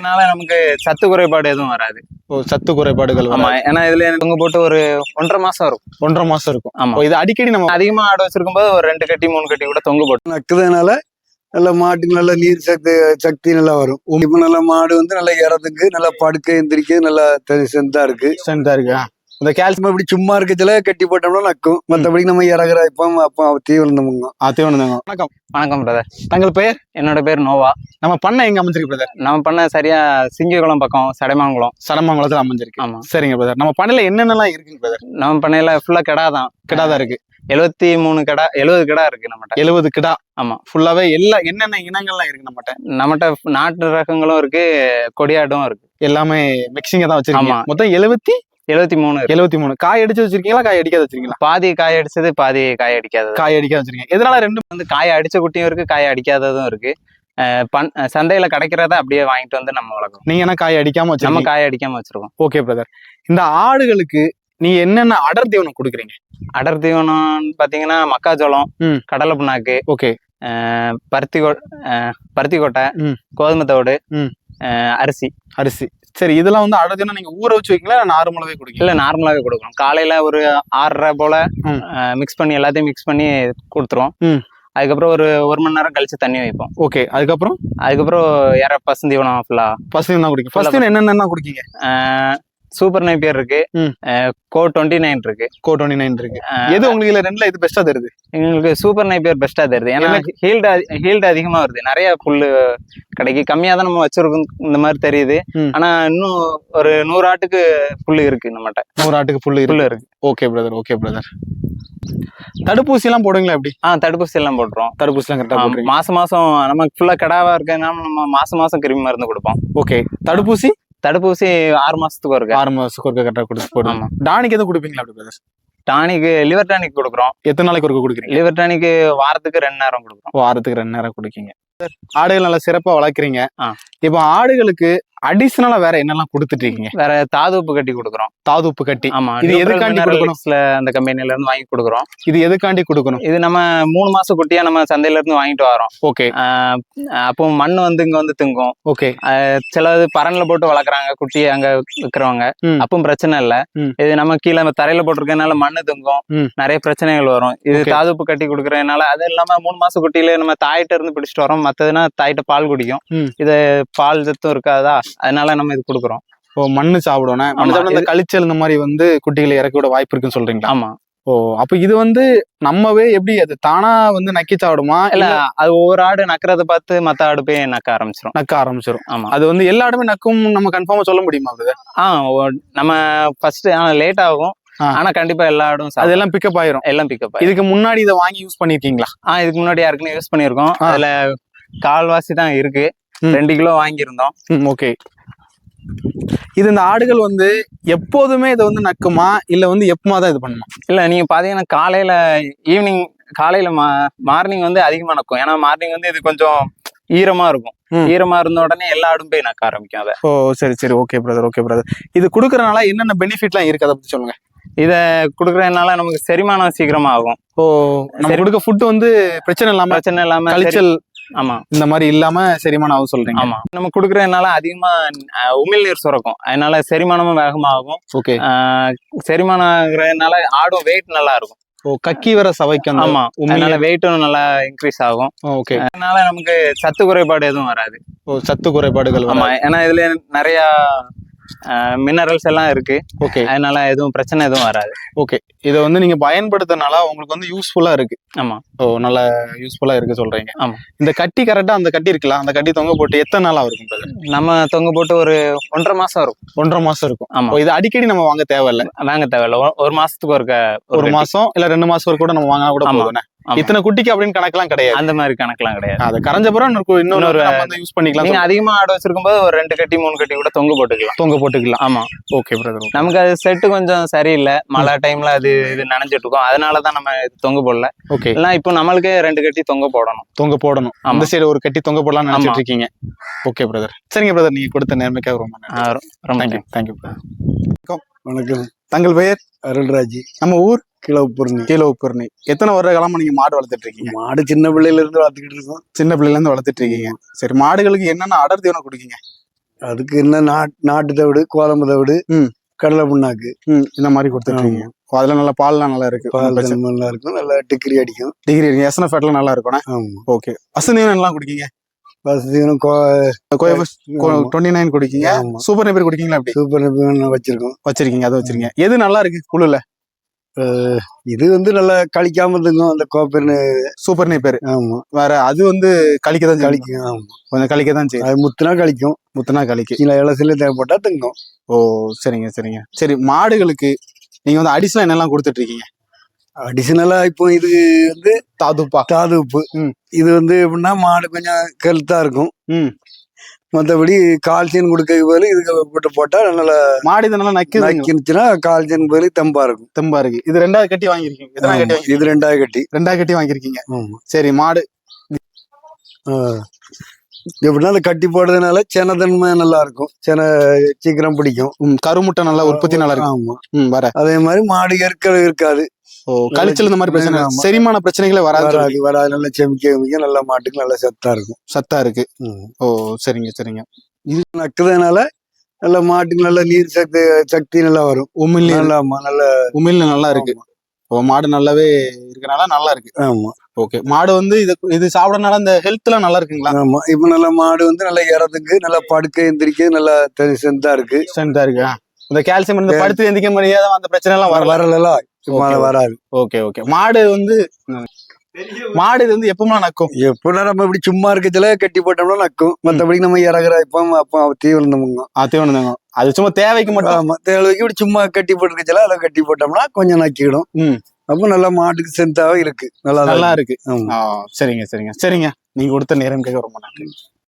அதனால நமக்கு சத்து குறைபாடு எதுவும் வராது. ஓ, சத்து குறைபாடுகள் ஆமா. ஏன்னா இதுல தொங்க போட்டு ஒரு ஒன்றரை மாசம் இருக்கும் ஒன்றரை மாசம் இருக்கும். ஆமா. இது அடிக்கடி நம்ம அதிகமா ஆடு வச்சிருக்கும் போது ஒரு ரெண்டு கட்டி மூணு கட்டி கூட தொங்க போட்டு. நக்குறதுனால நல்ல மாட்டுக்கு நல்ல நீர் சக்தி சக்தி நல்லா வரும். இப்ப நல்ல மாடு வந்து நல்லா இறதுக்கு நல்லா படுக்க எந்திரிக்க நல்லா செந்தா இருக்கு. ஸ்ட்ரென்த்தா இருக்கு. ஆ. இந்த கால்சியம் சும்மா இப்படி சும்மா இருக்கச்சுல கட்டி போட்டோம்னா நக்கும். மத்தபடி நம்ம இறகுற இப்போ அப்போ அத்தையும் வணக்கம். வணக்கம் பிரதர் தங்கள் பெயர்? என்னோட பேர் நோவா. நம்ம பண்ண எங்க அமைஞ்சிருக்கு பிரதர் நம்ம பண்ண சரியா சிங்கிகுளம் பக்கம் சடைமாங்குளம் சடமங்கலத்துல அமைஞ்சிருக்கு. ஆமா. சரிங்க பிரதர் நம்ம பண்ணையில என்னென்னலாம் இருக்குங்க பிரதர் நம்ம பண்ணையில ஃபுல்லா கிடா தான். கிடாதான் இருக்கு. எழுபத்தி மூணு கடா எழுபது கடா இருக்கு நம்மகிட்ட. எழுபது கிடா. ஆமா. ஃபுல்லாவே எல்லா என்னென்ன இனங்கள்லாம் இருக்கு நம்மகிட்ட? நம்மகிட்ட நாட்டு ரகங்களும் இருக்கு கொடியாடும் இருக்கு. எல்லாமே மிக்சிங்கா தான் வச்சிருக்கீங்க. ஆமா. மொத்தம் எழுபத்தி எழுபத்தி மூணு. எழுபத்தி மூணு. காய் அடிச்சு வச்சிருக்கீங்களா? காய் அடிக்காத வச்சிருக்கீங்களா? பாதி காய் அடிச்சது பாதி காய் அடிக்காதது. காய் அடிக்காத வச்சிருக்கீங்க. எதனால ரெண்டு வந்து காய் அடிச்ச குட்டியும் இருக்கு காய் அடிக்காததும் இருக்கு. பண் சந்தையில கிடைக்கிறத அப்படியே வாங்கிட்டு வந்து நம்ம வளர்க்கணும். நீங்க என்ன காய் அடிக்காம நம்ம வச்சிருக்கீங்க? காய் அடிக்காம வச்சிருக்கோம். ஓகே பிரதர் இந்த ஆடுகளுக்கு நீங்க என்னென்ன அடர் தீவனம் கொடுக்குறீங்க? அடர் தீவனம்னு பாத்தீங்கன்னா மக்காச்சோளம். கடலை புண்ணாக்கு ஓகே. பருத்தி பருத்தி கொட்டை. கோதுமை. அஹ் அரிசி. அரிசி. சரி இதெல்லாம் வந்து அடர் தீவனம் நீங்க ஊற வச்சு வைக்கீங்களா? நார்மலாவே கொடுக்கீங்க இல்ல நார்மலாவே கொடுக்கணும். காலையில ஒரு ஆறரை போல. மிக்ஸ் பண்ணி எல்லாத்தையும் மிக்ஸ் பண்ணி கொடுத்துருவோம். அதுக்கப்புறம் ஒரு ஒரு மணி நேரம் கழிச்சு தண்ணி வைப்போம். ஓகே அதுக்கப்புறம்? அதுக்கப்புறம் இற பசுந்தீவனம் ஃபுல்லா தான் குடிக்கீங்க ஃபர்ஸ்ட் என்னென்ன குடிக்கீங்க? சூப்பர் நைப்பியர் இருக்கு. கோ டுவெண்ட்டி நைன் இருக்கு. கோ டுவெண்ட்டி நைன் இருக்கு. எது உங்களுக்கு இதுல ரெண்டுல இது பெஸ்டா தருது? எங்களுக்கு சூப்பர் நைப்பியர் பெஸ்டா தெரியுது ஏன்னா ஹீல்டு ஹீல்டு அதிகமா வருது. நிறைய புல்லு கிடைக்கு. கம்மியா தான் நம்ம வச்சிருக்கோம். இந்த மாதிரி தெரியுது. ஆனா இன்னும் ஒரு நூறு ஆட்டுக்கு புல்லு இருக்கு நம்மகிட்ட. நூறு ஆட்டுக்கு புல்லு புல்லு இருக்கு. ஓகே பிரதர் ஓகே பிரதர் தடுப்பூசி எல்லாம் போடுங்களா எப்படி? ஆ தடுப்பூசி எல்லாம் போட்டுரும் தடுப்பூசி எல்லாம் கரெக்டா மாசம் மாசம் நமக்கு ஃபுல்லா கிடாவா இருக்கிறதுனால நம்ம மாசம் மாசம் கிருமி மருந்து கொடுப்போம். ஓகே தடுப்பூசி? தடுப்பூசி ஆறு மாசத்துக்கு ஒரு ஆறு மாசத்துக்கு ஒருக்க கரெக்டா கொடுத்து போடுங்க. ஆமா. டானிக் எதுவும் கொடுப்பீங்களா அப்படி பிரதர் டானிக்கு லிவர் டானிக் கொடுக்குறோம். எத்தனை நாளைக்கு ஒருக்க கொடுக்குறீங்க? லிவர் டானிக்கு வாரத்துக்கு ரெண்டு நேரம் கொடுக்குறோம். வாரத்துக்கு ரெண்டு நேரம் கொடுக்கீங்க. ஆடுகள் நல்லா சிறப்பா வளர்க்குறீங்க. இப்போ ஆடுகளுக்கு அடிஷனலா வேற என்னெல்லாம் கொடுத்துட்டு இருக்கீங்க வேற தாது உப்பு கட்டி கொடுக்குறோம். தாது உப்பு கட்டி. ஆமா இது எதுக்காண்டி கொடுக்கணும்? அந்த கம்பெனில இருந்து வாங்கி கொடுக்குறோம். இது எதுக்காண்டி கொடுக்கணும்? இது நம்ம மூணு மாசம் குட்டியா நம்ம சந்தையில இருந்து வாங்கிட்டு வரோம். ஓகே. அப்போ மண் வந்து இங்க வந்து திங்கும். ஓகே. சிலது பரன்ல போட்டு வளர்க்குறாங்க குட்டியை அங்க விற்கிறவங்க. அப்பவும் பிரச்சனை இல்ல. இது நம்ம கீழே தரையில போட்டிருக்கனால மண்ணு திங்கும். நிறைய பிரச்சனைகள் வரும். இது Okay. தாதுப்பு கட்டி கொடுக்கறதுனால அது இல்லாம மூணு மாசம் குட்டியில நம்ம தாயிட்ட இருந்து பிடிச்சிட்டு வரோம். மத்ததுன்னா தாயிட்ட பால் குடிக்கும். இது பால் சத்தும் இருக்காதா? அதனால நம்ம இது கொடுக்குறோம். ஓ மண்ணு சாப்பிடணும் இந்த கழிச்சல் இந்த மாதிரி வந்து குட்டிகளை இறக்க விட வாய்ப்பு இருக்குன்னு சொல்றீங்களா? ஆமா. ஓ அப்ப இது வந்து நம்மவே எப்படி அது தானா வந்து நக்கி சாப்பிடுமா? இல்ல அது ஒவ்வொரு ஆடு நக்கறத பார்த்து மத்த ஆடு போய் நக்க ஆரம்பிச்சிரும். நக்க ஆரம்பிச்சிடும் ஆமா. அது வந்து எல்லா இடமே நக்கும் நம்ம கன்ஃபார்மா சொல்ல முடியுமா அது? ஆ நம்ம ஃபர்ஸ்ட் லேட் ஆகும். ஆனா கண்டிப்பா எல்லா ஆடும். அதெல்லாம் பிக்கப் ஆயிரும். எல்லாம் பிக்கப் இதுக்கு முன்னாடி இதை வாங்கி யூஸ் பண்ணிருக்கீங்களா ஆ இதுக்கு முன்னாடி யாருக்குன்னு யூஸ் பண்ணியிருக்கோம். ஆ. அதுல கால்வாசி தான் இருக்கு. ரெண்டு கிலோ வாங்கியிருந்தோம். ஓகே. இது இந்த ஆடுகள் வந்து எப்போதுமே இதை வந்து நக்குமா? இல்ல வந்து எப்பமா தான் இது பண்ணுமா? இல்ல நீங்க பாத்தீங்கன்னா காலையில ஈவினிங் காலையில மா மார்னிங் வந்து அதிகமா நக்கும். ஏன்னா மார்னிங் வந்து இது கொஞ்சம் ஈரமா இருக்கும். ஈரமா இருந்த உடனே எல்லா ஆடும் போய் நக்க ஆரம்பிக்கும் அதை. ஓ சரி சரி. ஓகே பிரதர் ஓகே பிரதர் இது குடுக்கறனால என்னென்ன பெனிஃபிட்லாம் இருக்கு? அதை பத்தி சொல்லுங்க. இத குடுக்கறதுனால நமக்கு செரிமானம் சீக்கிரமா ஆகும் ஓ நம்ம. கொடுக்க ஃபுட் வந்து பிரச்சனை இல்லாம பிரச்சனை இல்லாம கழிச்சல் ஆமா. இந்த மாதிரி இல்லாம செரிமானம் ஆகும் சொல்றீங்க. ஆமா. நம்ம குடுக்கறதுனால அதிகமா உமிழ்நீர் சுரக்கும். அதனால செரிமானமும் வேகமா ஆகும். ஓகே. செரிமானம் ஆகுறதுனால ஆடும் வெயிட் நல்லா இருக்கும். ஓ கக்கி வர சவைக்கு அந்த ஆமா. அதனால வெயிட்டும் நல்லா இன்க்ரீஸ் ஆகும். ஓகே. அதனால நமக்கு சத்து குறைபாடு எதுவும் வராது. ஓ சத்து குறைபாடுகள் ஆமா. ஏன்னா இதுல நிறைய மினரல்ஸ் எல்லாம் இருக்கு. ஓகே அதனால எதுவும் பிரச்சனை எதுவும் வராது. ஓகே இதை வந்து நீங்க பயன்படுத்தினால உங்களுக்கு வந்து யூஸ்ஃபுல்லா இருக்கு. ஆமா. ஓ நல்ல யூஸ்ஃபுல்லா இருக்கு சொல்றீங்க. ஆமா. இந்த கட்டி கரெக்டா அந்த கட்டி இருக்குல்ல அந்த கட்டி தொங்க போட்டு எத்தனை நாளா இருக்கும்? நம்ம தொங்க போட்டு ஒரு ஒன்றரை மாசம் இருக்கும் ஒன்றரை மாசம் இருக்கும். ஆமா. இது அடிக்கடி நம்ம வாங்க தேவையில்ல. வாங்க தேவையில்ல. ஒரு- ஒரு மாசத்துக்கு ஒரு கட்டி. மாசம் இல்ல ரெண்டு மாசம் கூட நம்ம வாங்கினா கூட. போதும். இத்தனை குட்டிக்கு அப்படின்னு கணக்கெல்லாம் கிடையாது. அந்த மாதிரி கணக்கெல்லாம் கிடையாது. அது கரைஞ்ச பிறகு இன்னொரு யூஸ் பண்ணிக்கலாம். நீங்க அதிகமா ஆடு வச்சிருக்கும் போது ஒரு ரெண்டு கட்டி மூணு கட்டி கூட தொங்க போட்டுக்கலாம். தொங்க போட்டுக்கலாம். ஆமா. ஓகே பிரதர் நமக்கு அது செட்டு கொஞ்சம் சரியில்லை. மழை டைம்ல அது இது நனைஞ்சிட்டு இருக்கும். அதனாலதான் நம்ம தொங்க போடல. ஓகே இல்லைன்னா இப்போ நம்மளுக்கே ரெண்டு கட்டி தொங்க போடணும். தொங்க போடணும். அந்த சைடு ஒரு கட்டி தொங்க போடலாம்னு ஆமா. நினைச்சிட்டு இருக்கீங்க ஓகே பிரதர் சரிங்க பிரதர் நீங்க கொடுத்த நேர்மைக்காக ரொம்ப ரொம்ப தேங்க்யூ தேங்க்யூ வணக்கம். தங்கள் பெயர்? அருள்ராஜ். நம்ம ஊர்? கிளவுப்பூர்ணி கீழே உப்பூர்ணி எத்தனை வருட காலமா நீங்க மாடு வளர்த்துட்டு இருக்கீங்க? மாடு சின்ன பிள்ளையில இருந்து வளர்த்துக்கிட்டு இருக்கோம். சின்ன பிள்ளைல இருந்து வளர்த்துட்டு இருக்கீங்க. சரி மாடுகளுக்கு என்னென்ன அடர் தீவனம் கொடுக்கீங்க? அதுக்கு என்ன நாட் நாட்டு தவிடு கோலம்பு தவிடு ம். கடலை புண்ணாக்கு. ம் இந்த மாதிரி கொடுத்துருக்கீங்க அதுல நல்லா பால்லாம் நல்லா இருக்கு. நல்லா இருக்கும். நல்லா டிகிரி அடிக்கும். டிகிரி இருக்கு எஸ்என்எஃப் நல்லா இருக்கும் ஓகே. அசந்தீவனம் எல்லாம் குடிக்கீங்க? வசதியும் டுவெண்ட்டி நைன் குடிக்கீங்க. சூப்பர் நெப்பர் குடிக்கீங்களா அப்படி? சூப்பர் நெப்பியும் வச்சிருக்கோம். வச்சிருக்கீங்க அதை வச்சிருக்கீங்க. எது நல்லா இருக்கு குழுல இது வந்து நல்லா கழிக்காம இருந்துக்கும் அந்த கோப்பர்னு. சூப்பர் நெப்பர் ஆமா. வேற அது வந்து கழிக்க தான் கழிக்கும் கழிக்கும் ஆமா. கொஞ்சம் கழிக்க தான் செய்யும். அது முத்துனா கழிக்கும். முத்தனா கழிக்கு கீழே இலசில தேவைப்பட்டா திங்கும். ஓ சரிங்க சரிங்க. சரி மாடுகளுக்கு நீங்க வந்து அடிஷனல் என்னெல்லாம் கொடுத்துட்டு இருக்கீங்க? அடிஷனலா இப்போ இது வந்து தாதுப்பா. தாது உப்பு ம். இது வந்து எப்படின்னா மாடு கொஞ்சம் கெல்த்தா இருக்கும். மற்றபடி கால்சியம் கொடுக்க பதில் இதுக்கு போட்டு போட்டா நல்லா மாடு நல்லா நக்குது நக்கினுச்சுன்னா கால்சியம் பதில் தெம்பா இருக்கும். தெம்பா இருக்கு. இது ரெண்டாவது கட்டி வாங்கிருக்கீங்க எத்தனை கட்டி ஆமா. வாங்கி இது ரெண்டாவது கட்டி. ரெண்டாவது கட்டி வாங்கிருக்கீங்க ஆமா. சரி மாடு. எப்படின்னா அந்த கட்டி போடுறதுனால செனத்தன்மை நல்லா இருக்கும். சென சீக்கிரம் பிடிக்கும். கருமுட்டை நல்லா உற்பத்தி நல்லா இருக்கு ஆமா. வர. அதே மாதிரி மாடு ஏற்க இருக்காது. ஓ கழிச்சல் இந்த மாதிரி பிரச்சனை. செரிமான பிரச்சனைகளே வராது வராது நல்லா செமிக்க செமிக்க நல்லா மாட்டுக்கு நல்லா சத்தா இருக்கும். சத்தா இருக்கு. ஓ சரிங்க சரிங்க. நக்குறதுனால நல்லா மாட்டுக்கு நல்ல நீர் சக்தி சக்தி நல்லா வரும். உமிழ் நல்லா நல்ல உமிழ்ல நல்லா இருக்கு. ஓ மாடு நல்லாவே இருக்கனால நல்லா இருக்கு. ஆமா. ஓகே. மாடு வந்து இது இது சாப்பிடறதுனால இந்த ஹெல்த்லாம் நல்லா இருக்குங்களா? ஆமா. இப்ப நல்ல மாடு வந்து நல்லா இறதுக்கு நல்லா படுக்க எந்திரிக்க நல்லா செந்தா இருக்கு. ஸ்ட்ரென்த்தா இருக்கு. இந்த கால்சியம் இந்த படுத்து எந்திக்க முடியாத அந்த பிரச்சனை எல்லாம் வரல? வரலாம் சும்மா. வராது. Okay okay. மாடு வந்து மாடு இது வந்து எப்பவுமே நக்கும். எப்படின்னா நம்ம இப்படி சும்மா இருக்கச்சுல கட்டி போட்டோம்னா நக்கும். மத்தபடி நம்ம இறகுற இப்போ அப்போ தீவிரம் அத்தையும் தாங்க அது சும்மா தேவைக்கு மட்டும். ஆமா தேவைக்கு இப்படி சும்மா கட்டி போட்டுருக்கச்சுல அதை கட்டி போட்டோம்னா கொஞ்சம் நக்கிடும். அப்போ நல்லா மாட்டுக்கு சென்த்தாவே இருக்கு. நல்லா நல்லா இருக்கு. ஆ, சரிங்க சரிங்க. சரிங்க. நீங்க கொடுத்த நேரம் கேட்க ரொம்ப நன்றி.